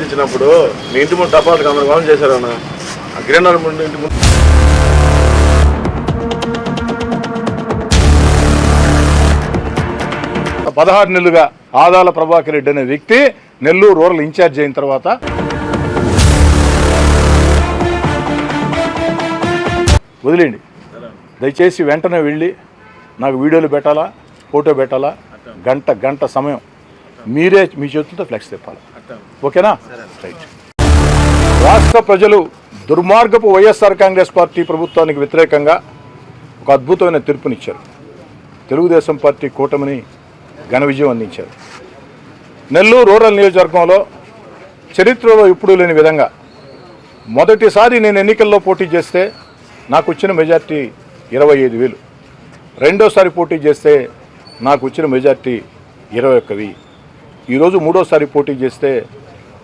Majority ఇచ్చినప్పుడు మీ ఇంటి ముందు టపాసులు గమనం చేశారు అన్న. ఆ గిరణాల ముందు ఇంటి ముందు పదహారు నెలలుగా ఆదాల ప్రభాకర్ రెడ్డి అనే వ్యక్తి నెల్లూరు రూరల్ ఇన్ఛార్జ్ అయిన తర్వాత వదిలేండి దయచేసి వెంటనే వెళ్ళి నాకు వీడియోలు పెట్టాలా ఫోటో పెట్టాలా? గంట గంట సమయం మీరే మీ చేతులతో ఫ్లెక్స్ తెప్పాలి. ఓకేనా? రైట్ రాష్ట్ర ప్రజలు దుర్మార్గపు వైఎస్ఆర్ కాంగ్రెస్ పార్టీ ప్రభుత్వానికి వ్యతిరేకంగా ఒక అద్భుతమైన తీర్పునిచ్చారు. తెలుగుదేశం పార్టీ కూటమిని ఘన విజయం అందించారు. నెల్లూరు రూరల్ నియోజకవర్గంలో చరిత్రలో ఎప్పుడూ లేని విధంగా మొదటిసారి నేను ఎన్నికల్లో పోటీ చేస్తే నాకు వచ్చిన మెజార్టీ ఇరవై ఐదు వేలు. రెండోసారి పోటీ చేస్తే నాకు వచ్చిన మెజార్టీ ఇరవై ఒక్క వెయ్యి. ఈరోజు మూడోసారి పోటీ చేస్తే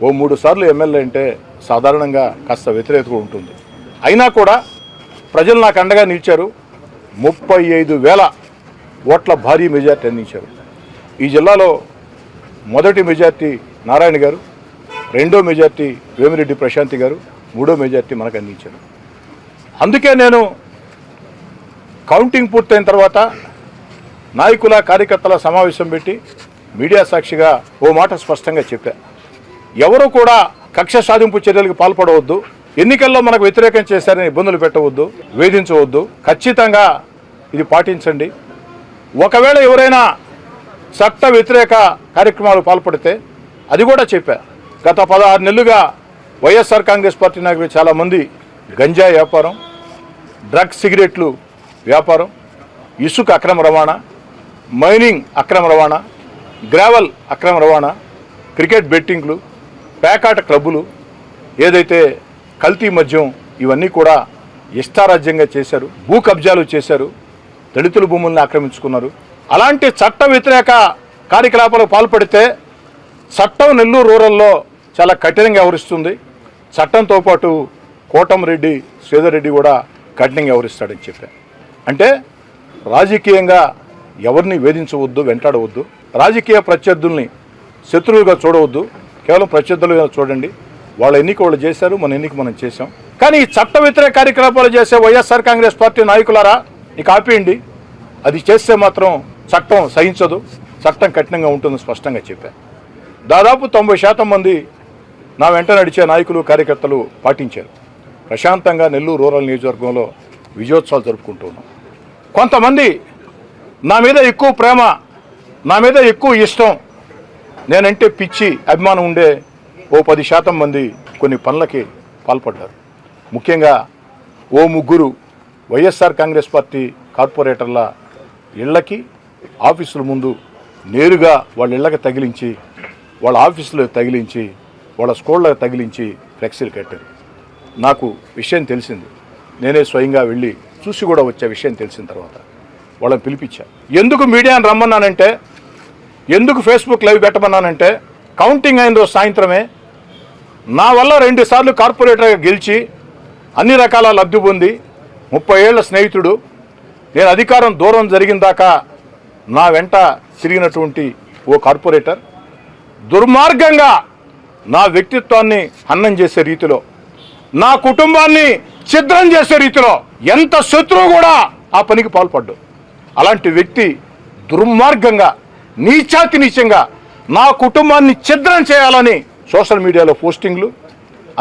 ఓ మూడు సార్లు ఎమ్మెల్యే అంటే సాధారణంగా కాస్త వ్యతిరేకత ఉంటుంది. అయినా కూడా ప్రజలు నాకు అండగా నిలిచారు. ముప్పై ఐదు వేల ఓట్ల భారీ మెజార్టీ అందించారు. ఈ జిల్లాలో మొదటి మెజార్టీ నారాయణ గారు రెండో మెజార్టీ వేమిరెడ్డి ప్రశాంతి గారు మూడో మెజార్టీ మనకు అందించారు. అందుకే నేను కౌంటింగ్ పూర్తయిన తర్వాత నాయకుల కార్యకర్తల సమావేశం పెట్టి మీడియా సాక్షిగా ఓ మాట స్పష్టంగా చెప్పా. ఎవరు కూడా కక్ష సాధింపు చర్యలకు పాల్పడవద్దు. ఎన్నికల్లో మనకు వ్యతిరేకం చేశారని ఇబ్బందులు పెట్టవద్దు వేధించవద్దు. ఖచ్చితంగా ఇది పాటించండి. ఒకవేళ ఎవరైనా చట్ట వ్యతిరేక కార్యక్రమాలు పాల్పడితే అది కూడా చెప్పా. గత పదహారు నెలలుగా వైఎస్ఆర్ కాంగ్రెస్ పార్టీ నాయకులు చాలామంది గంజా వ్యాపారం డ్రగ్స్ సిగరెట్లు వ్యాపారం ఇసుక అక్రమ రవాణా మైనింగ్ అక్రమ రవాణా గ్రావెల్ అక్రమ రవాణా క్రికెట్ బెట్టింగ్లు పేకాట క్లబ్బులు ఏదైతే కల్తీ మద్యం ఇవన్నీ కూడా ఇష్టారాజ్యంగా చేశారు భూ కబ్జాలు చేశారు దళితుల భూముల్ని ఆక్రమించుకున్నారు. అలాంటి చట్ట వ్యతిరేక కార్యకలాపాలకు పాల్పడితే చట్టం నెల్లూరు రూరల్లో చాలా కఠినంగా వ్యవహరిస్తుంది. చట్టంతో పాటు కోటంరెడ్డి శ్రీధర్ కూడా కఠినంగా వ్యవహరిస్తాడని చెప్పారు. అంటే రాజకీయంగా ఎవరిని వేధించవద్దు వెంటాడవద్దు. రాజకీయ ప్రత్యర్థుల్ని శత్రువులుగా చూడవద్దు. కేవలం ప్రత్యర్థులుగా చూడండి. వాళ్ళ ఎన్నిక వాళ్ళు చేశారు మన ఎన్నిక మనం చేశాం. కానీ ఈ చట్ట వ్యతిరేక కార్యకలాపాలు చేసే వైఎస్ఆర్ కాంగ్రెస్ పార్టీ నాయకులారా ఇక ఆపేయండి. అది చేస్తే మాత్రం చట్టం సహించదు. చట్టం కఠినంగా ఉంటుందని స్పష్టంగా చెప్పారు దాదాపు తొంభై శాతం మంది నా వెంట నడిచే నాయకులు కార్యకర్తలు పాటించారు. ప్రశాంతంగా నెల్లూరు రూరల్ నియోజకవర్గంలో విజయోత్సవాలు జరుపుకుంటున్నాం కొంతమంది నా మీద ఎక్కువ ప్రేమ నా మీద ఎక్కువ ఇష్టం. నేనంటే పిచ్చి అభిమానం ఉండే ఓ పది శాతం మంది కొన్ని పనులకి పాల్పడ్డారు. ముఖ్యంగా ఓ ముగ్గురు వైఎస్ఆర్ కాంగ్రెస్ పార్టీ కార్పొరేటర్ల ఇళ్ళకి ఆఫీసుల ముందు నేరుగా వాళ్ళ ఇళ్ళకి తగిలించి వాళ్ళ ఆఫీసులో తగిలించి వాళ్ళ స్కూళ్ళకి తగిలించి ఫ్లెక్సీలు కట్టారు. నాకు విషయం తెలిసింది. నేనే స్వయంగా వెళ్ళి చూసి కూడా వచ్చే విషయం తెలిసిన తర్వాత. వాళ్ళని పిలిపించాను ఎందుకు మీడియాని రమ్మన్నానంటే ఎందుకు ఫేస్బుక్ లైవ్ పెట్టమన్నానంటే కౌంటింగ్ అయిన రోజు సాయంత్రమే నా వల్ల రెండుసార్లు కార్పొరేటర్గా గెలిచి అన్ని రకాల లబ్ధి పొంది ముప్పై ఏళ్ళ స్నేహితుడు నేను అధికారం దూరం జరిగిన దాకా నా వెంట తిరిగినటువంటి ఓ కార్పొరేటర్ దుర్మార్గంగా నా వ్యక్తిత్వాన్ని హన్నం చేసే రీతిలో నా కుటుంబాన్ని ఛిద్రం చేసే రీతిలో ఎంత శత్రువు కూడా ఆ పనికి పాల్పడ్డు అలాంటి వ్యక్తి దుర్మార్గంగా నీచాతి నీచంగా నా కుటుంబాన్ని ఛిద్రం చేయాలని సోషల్ మీడియాలో పోస్టింగ్లు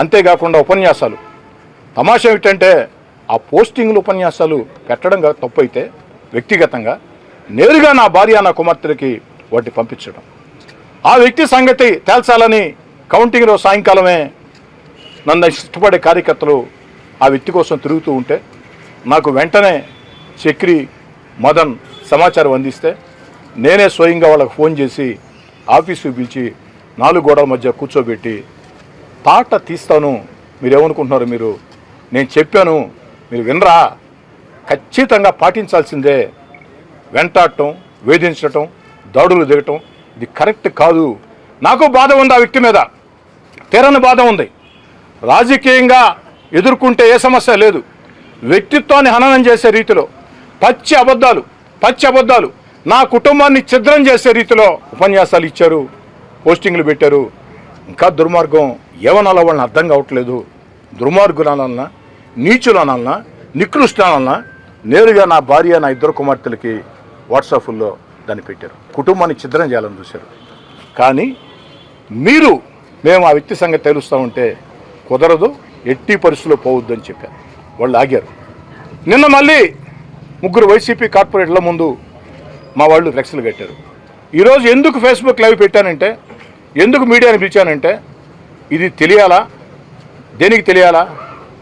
అంతేకాకుండా ఉపన్యాసాలు. తమాషా ఏమిటంటే ఆ పోస్టింగ్లు ఉపన్యాసాలు పెట్టడం తప్పు అయితే వ్యక్తిగతంగా నేరుగా నా భార్య నా కుమార్తెలకి వాటిని పంపించడం. ఆ వ్యక్తి సంగతి తేల్చాలని కౌంటింగ్ రోజు సాయంకాలమే నన్ను ఇష్టపడే కార్యకర్తలు ఆ వ్యక్తి కోసం తిరుగుతూ ఉంటే నాకు వెంటనే చక్రి మదన్ సమాచారం అందిస్తే నేనే స్వయంగా వాళ్ళకి ఫోన్ చేసి ఆఫీసు పిలిచి నాలుగు గోడల మధ్య కూర్చోబెట్టి పాట తీస్తాను. మీరు ఏమనుకుంటున్నారు మీరు? నేను చెప్పాను. మీరు వినరా? ఖచ్చితంగా పాటించాల్సిందే. వెంటాడటం వేధించటం దాడులు దిగటం ఇది కరెక్ట్ కాదు. నాకు బాధ ఉంది ఆ వ్యక్తి మీద. తీరని బాధ ఉంది. రాజకీయంగా ఎదుర్కొంటే ఏ సమస్య లేదు. వ్యక్తిత్వాన్ని హననం చేసే రీతిలో పచ్చి అబద్ధాలు పచ్చి అబద్ధాలు. నా కుటుంబాన్ని ఛిద్రం చేసే రీతిలో ఉపన్యాసాలు ఇచ్చారు పోస్టింగ్లు పెట్టారు. ఇంకా దుర్మార్గం ఏమనాలో వాళ్ళని అర్థం కావట్లేదు. దుర్మార్గులనన్నా నీచులనన్నా నికృష్టాలన్నా నేరుగా నా భార్య నా ఇద్దరు కుమార్తెలకి వాట్సాప్లో దాన్ని పెట్టారు. కుటుంబాన్ని ఛిద్రం చేయాలని చూశారు. కానీ మీరు మేము ఆ వ్యక్తి సంగతి తెలుస్తామంటే కుదరదు ఎట్టి పరిస్థితుల్లో పోవద్దు అని చెప్పారు. వాళ్ళు ఆగారు. నిన్న మళ్ళీ ముగ్గురు వైసీపీ కార్పొరేట్ల ముందు మా వాళ్ళు ఫ్లెక్స్లు కట్టారు. ఈరోజు ఎందుకు ఫేస్బుక్ లైవ్ పెట్టానంటే ఎందుకు మీడియాని పిలిచానంటే ఇది తెలియాలా? దేనికి తెలియాలా?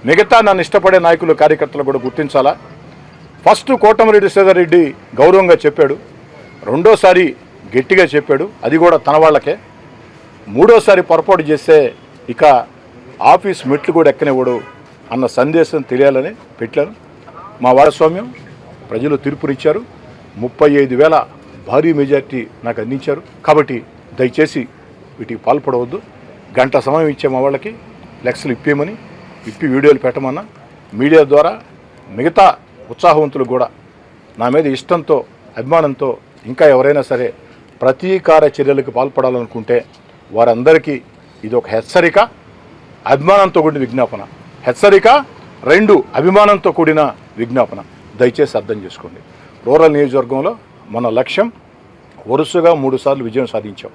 మిగతా నన్ను ఇష్టపడే నాయకులు కార్యకర్తలు కూడా గుర్తించాలా? ఫస్ట్ కోటమిరెడ్డి శ్రీధర్ రెడ్డి గౌరవంగా చెప్పాడు. రెండోసారి గట్టిగా చెప్పాడు. అది కూడా తన వాళ్ళకే. మూడోసారి పొరపాటు చేస్తే ఇక ఆఫీస్ మెట్లు కూడా ఎక్కనివ్వడు అన్న సందేశం తెలియాలని పెట్టాను మా వారస్వామ్యం ప్రజలు తీర్పునిచ్చారు. ముప్పై ఐదు వేల భారీ మెజార్టీ నాకు అందించారు. కాబట్టి దయచేసి వీటికి పాల్పడవద్దు. గంట సమయం ఇచ్చే మా వాళ్ళకి లెక్స్లు ఇప్పేయమని ఇప్పి వీడియోలు పెట్టమన్నా మీడియా ద్వారా మిగతా ఉత్సాహవంతులు కూడా నా మీద ఇష్టంతో అభిమానంతో ఇంకా ఎవరైనా సరే ప్రతీకార చర్యలకు పాల్పడాలనుకుంటే వారందరికీ ఇది ఒక హెచ్చరిక అభిమానంతో కూడిన విజ్ఞాపన. హెచ్చరిక రెండు అభిమానంతో కూడిన విజ్ఞాపన. దయచేసి అర్థం చేసుకోండి. రూరల్ నియోజకవర్గంలో మన లక్ష్యం వరుసగా మూడుసార్లు విజయం సాధించాం.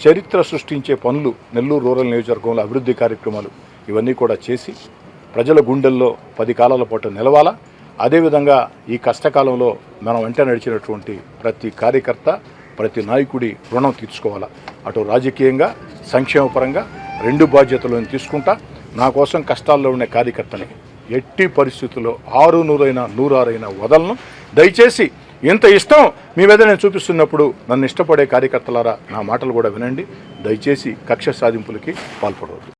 చరిత్ర సృష్టించే పనులు నెల్లూరు రూరల్ నియోజకవర్గంలో అభివృద్ధి కార్యక్రమాలు ఇవన్నీ కూడా చేసి ప్రజల గుండెల్లో పది కాలాల పాటు నిలవాలా. అదేవిధంగా ఈ కష్టకాలంలో మనం వెంట నడిచినటువంటి ప్రతి కార్యకర్త ప్రతి నాయకుడి రుణం తీర్చుకోవాలా. అటు రాజకీయంగా సంక్షేమపరంగా రెండు బాధ్యతలను తీసుకుంటా నా కోసం కష్టాల్లో ఉండే కార్యకర్తని ఎట్టి పరిస్థితుల్లో ఆరు నూరైనా నూరారైనా వదలను. దయచేసి ఇంత ఇష్టం మీ మీద నేను చూపిస్తున్నప్పుడు నన్ను ఇష్టపడే కార్యకర్తలారా నా మాటలు కూడా వినండి. దయచేసి కక్ష సాధింపులకి పాల్పడవద్దు.